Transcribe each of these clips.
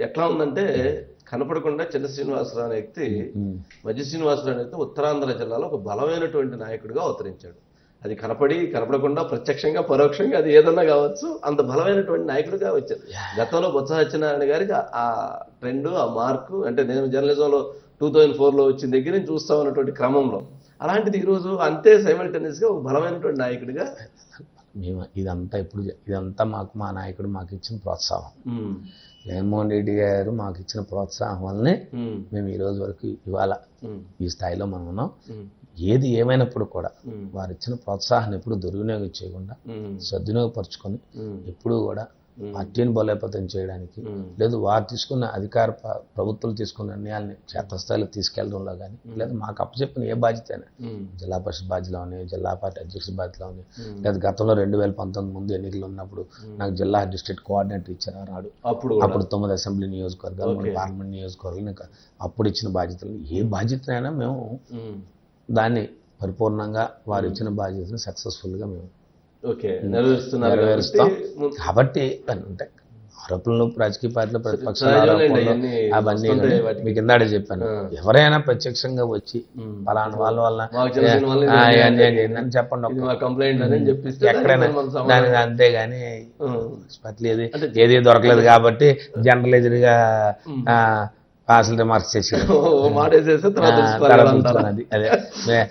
ఎట్లా ఉందంటే కనపడకుండా చిన్న శ్రీనివాసరావు అనే వ్యక్తి. మధ్య శ్రీనివాసరావు అనే వ్యక్తి ఉత్తరాంధ్ర జిల్లాలో ఒక బలమైనటువంటి నాయకుడిగా అవతరించాడు. అది కనపడి కనపడకుండా ప్రత్యక్షంగా పరోక్షంగా అది ఏదన్నా కావచ్చు అంత బలమైనటువంటి నాయకుడిగా వచ్చారు. గతంలో బొత్స సత్యనారాయణ గారికి ఆ- ఆ ట్రెండ్ ఆ మార్కు అంటే నేను జర్నలిజంలో టూ థౌజండ్ ఫోర్లో వచ్చిన దగ్గర నుంచి చూస్తా ఉన్నటువంటి క్రమంలో అలాంటిది ఈరోజు అంతే సైమల్టేనియస్గా ఒక బలమైనటువంటి నాయకుడిగా మేము ఇదంతా ఇప్పుడు ఇదంతా మాకు మా నాయకుడు మాకు ఇచ్చిన ప్రోత్సాహం జగన్మోహన్ రెడ్డి గారు మాకు ఇచ్చిన ప్రోత్సాహం వల్లనే మేము. ఈ రోజు వరకు ఇవాళ ఈ స్థాయిలో మనం ఉన్నాం. ఏది ఏమైనప్పుడు కూడా వారు ఇచ్చిన ప్రోత్సాహాన్ని ఎప్పుడు దుర్వినియోగం చేయకుండా సద్వినియోగపరుచుకొని ఎప్పుడూ కూడా పార్టీని బలోపేతం చేయడానికి లేదు వారు తీసుకున్న అధికార ప- ప్రభుత్వాలు తీసుకున్న నిర్ణయాల్ని క్షేత్రస్థాయిలో తీసుకెళ్ళడంలో కానీ లేదా మాకు అప్పచెప్పిన ఏ బాధ్యత అయినా జిల్లా పరిషత్ బాధ్యతలు అవని జిల్లా పార్టీ అధ్యక్షుల బాధ్యతలు అవని ఉమ్. లేదా గతంలో రెండు వేల పంతొమ్మిది ముందు ఎన్నికలు ఉన్నప్పుడు నాకు జిల్లా డిస్ట్రిక్ట్ కోఆర్డినేటర్ ఇచ్చారు ఆనాడు అప్పుడు. అప్పుడు తొమ్మిది అసెంబ్లీ నియోజకవర్గాలు పార్లమెంట్ నియోజకవర్గాలు ఇంకా అప్పుడు ఇచ్చిన బాధ్యతలు. ఏ బాధ్యతనైనా మేము దాన్ని పరిపూర్ణంగా వారు ఇచ్చిన బాధ్యతను సక్సెస్ఫుల్గా మేము ఓకే నెరవేరుస్తున్నారు కాబట్టి అంటే ఆరోపణలు రాజకీయ పార్టీలు ఆరోపణలు అవన్నీ. మీకు ఇందాడే చెప్పాను. ఎవరైనా ప్రత్యక్షంగా వచ్చి. పలానా వాళ్ళ వల్ల చెప్పండి కంప్లైంట్ ఎక్కడైనా అంతేగాని. పట్లేదు ఏది దొరకలేదు కాబట్టి జనరలైజ్డ్గా పాసులు రిమార్క్స్ చేసి. అది. మే-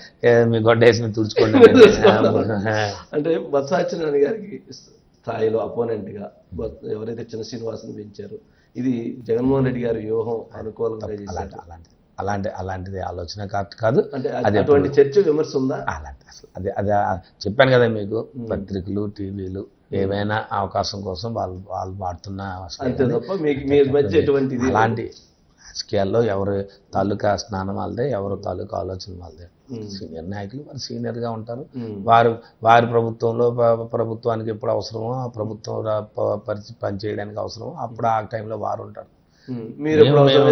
గొడ్డ వేసి తుడుచుకోండి అంటే బొత్స సత్యనారాయణ గారికి స్థాయిలో అపోనెంట్గా బొత్స- ఎవరైతే చిన్న శ్రీనివాసుని పెంచారు ఇది జగన్మోహన్ రెడ్డి గారి వ్యూహం అనుకూలంగా చేశారు. అలాంటి అలాంటి అలాంటి అలాంటిది ఆలోచన కరెక్ట్ కాదు. అంటే అది అటువంటి చర్చ విమర్శ ఉందా? అలాంటి అసలు అదే అదే చెప్పాను కదా మీకు పత్రికలు టీవీలు ఏవైనా అవకాశం కోసం వాళ్ళు వాళ్ళు వాడుతున్న అలాంటి రాజకీయాల్లో ఎవరు తాలూకా స్నానం వాళ్ళదే ఎవరు తాలూకా ఆలోచన వాళ్ళదే. సీనియర్ నాయకులు వారు senior గా ఉంటారు. వారు వారి ప్రభుత్వంలో ప్రభుత్వానికి ఎప్పుడు అవసరమో ఆ ప్రభుత్వం పనిచేయడానికి అవసరమో అప్పుడు ఆ టైంలో వారు ఉంటారు. మీరు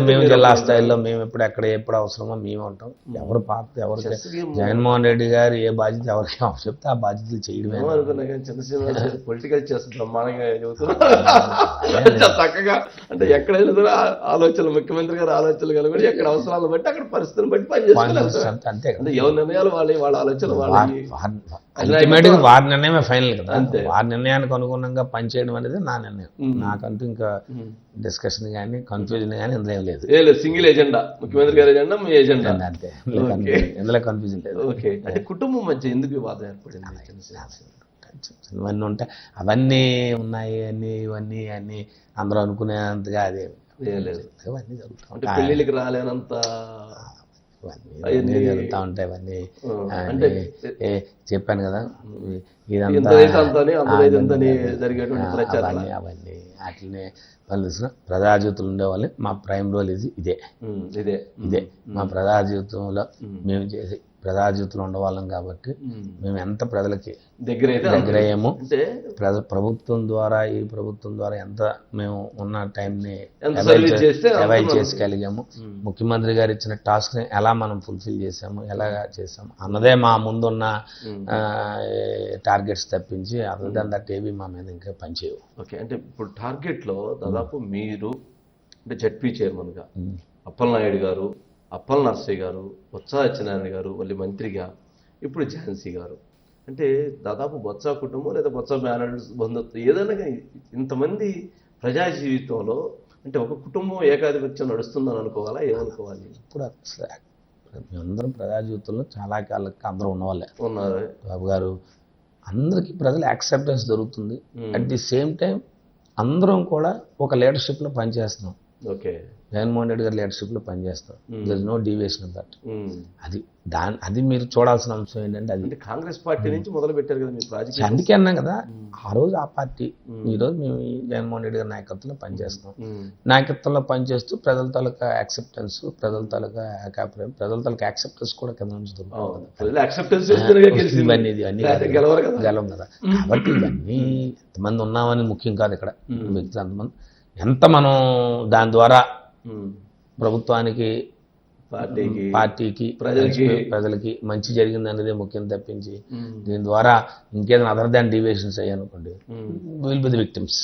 మేము జిల్లా స్థాయిలో మేము ఎప్పుడు ఎక్కడ ఎప్పుడు అవసరమో మేము ఉంటాం. ఎవరు పాత్ర ఎవరు జగన్మోహన్ రెడ్డి గారు ఏ బాధ్యత ఎవరికి చెప్తే ఆ బాధ్యతలు చేయడమే పొలిటికల్ చెస్ బ్రహ్మాండంగా చాలా చక్కగా అంటే ఎక్కడైనా సరే ఆలోచనలు ముఖ్యమంత్రి గారి ఆలోచనలు కనుగొని ఎక్కడ అవసరాలను బట్టి అక్కడ పరిస్థితులను బట్టి పనిచేసుకుని వెళ్తారు. అంతే ఎవరి నిర్ణయాలు వాళ్ళ వాళ్ళ ఆలోచనలు వాళ్ళవి. అల్టిమేట్గా వారి నిర్ణయమే ఫైనల్ కదా. వారి నిర్ణయానికి అనుగుణంగా పనిచేయడం అనేది నా నిర్ణయం. నాకంటూ ఇంకా. డిస్కషన్ కానీ కన్ఫ్యూజన్ కానీ ఇందులో ఏం లేదు. లేదు సింగిల్ ఎజెండా ముఖ్యమంత్రి గారి ఎజెండా మీ ఎజెండా అంతే. ఇందులో కన్ఫ్యూజన్ లేదు. ఓకే అంటే కుటుంబం మధ్య ఎందుకు వివాదం ఏర్పడింది? ఇవన్నీ ఉంటాయి. అవన్నీ ఉన్నాయి అన్ని ఇవన్నీ అన్ని అందరూ అనుకునేంతగా అదే. లేదు. ఇవన్నీ జరుగుతూ అంటే ఉంటాయి. పెళ్ళిళ్ళకి రాలేనంత ఇవన్నీ జరుగుతూ ఉంటాయి ఇవన్నీ. చెప్పాను కదా ఇదంతా అవన్నీ అవన్నీ. వాటిని వాళ్ళు ప్రజాజ్యోతులు ఉండేవాళ్ళు మా ప్రైమ్ రోల్ ఇది ఇదే. ఇదే. ఇదే. మా ప్రజాజ్యోతంలో మేము చేసి ప్రజాజ్యోతులు ఉండవాళ్ళం కాబట్టి మేము. ఎంత ప్రజలకి దగ్గర అయితే దగ్గర అయ్యామో అంటే ప్రజ ప్రభుత్వం ద్వారా ఈ ప్రభుత్వం ద్వారా ఎంత మేము ఉన్న టైంని అవాయిడ్ చేసుకోగలిగాము ముఖ్యమంత్రి గారు ఇచ్చిన టాస్క్ని ఎలా మనం ఫుల్ఫిల్ చేసాము ఎలా చేసాము అన్నదే మా ముందున్న. టార్గెట్స్ తప్పించి అదర్ దాన్ దట్ ఏవి మా మీద ఇంకా పనిచేయవు. ఓకే అంటే ఇప్పుడు టార్గెట్లో దాదాపు మీరు అంటే జడ్పీ చైర్మన్గా ఉమ్. అప్పలనాయుడు గారు అప్పల నర్సయ్య గారు బొత్స సత్యనారాయణ గారు మళ్ళీ మంత్రిగా ఇప్పుడు ఝాన్సీ గారు. అంటే దాదాపు బొత్స కుటుంబం లేదా బొత్స మేనర్స్ బంధుత్వం ఏదైనా కానీ ఇంతమంది ప్రజా జీవితంలో అంటే ఒక కుటుంబం ఏకాధిపత్యం నడుస్తుందని అనుకోవాలా ఏమనుకోవాలి? ఇప్పుడు అసలు మేమందరం ప్రజాజీవితంలో చాలా కాళ్ళకి అందరూ ఉన్నవాళ్ళే. ఉన్నారు. బాబు గారు అందరికీ ప్రజల యాక్సెప్టెన్స్ దొరుకుతుంది. అట్ ది సేమ్ టైం అందరం కూడా ఒక లీడర్షిప్లో పనిచేస్తున్నాం. ఓకే. జగన్మోహన్ రెడ్డి గారి లీడర్షిప్లో పనిచేస్తాం. There no deviation of that. అది దాని అది మీరు చూడాల్సిన అంశం ఏంటంటే అది. కాంగ్రెస్ పార్టీ నుంచి మొదలు పెట్టారు కదా మీరు రాజకీయ అందుకే అన్నాం కదా. ఆ రోజు ఆ పార్టీ ఈ రోజు మేము జగన్మోహన్ రెడ్డి గారి నాయకత్వంలో పనిచేస్తాం. నాయకత్వంలో పనిచేస్తూ ప్రజల తాలూకా యాక్సెప్టెన్స్ ప్రజల తాలూకా ఏకాభిప్రాయం ప్రజల తాలూకా యాక్సెప్టెన్స్ కూడా కింద నుంచి ఇవన్నీ ఇవన్నీ గెలవరు కదా. గెలవం కదా. కాబట్టి ఇవన్నీ ఎంతమంది ఉన్నామని ముఖ్యం కాదు ఇక్కడ. వ్యక్తులు అంతమంది ఎంత మనం దాని ద్వారా ప్రభుత్వానికి పార్టీకి పార్టీకి ప్రజలకి. ప్రజలకి మంచి జరిగింది అనేది ముఖ్యం తప్పించి దీని ద్వారా ఇంకేదైనా అదర్ దాన్ డివియేషన్స్ అయ్యాయి అనుకోండి um, will be the victims.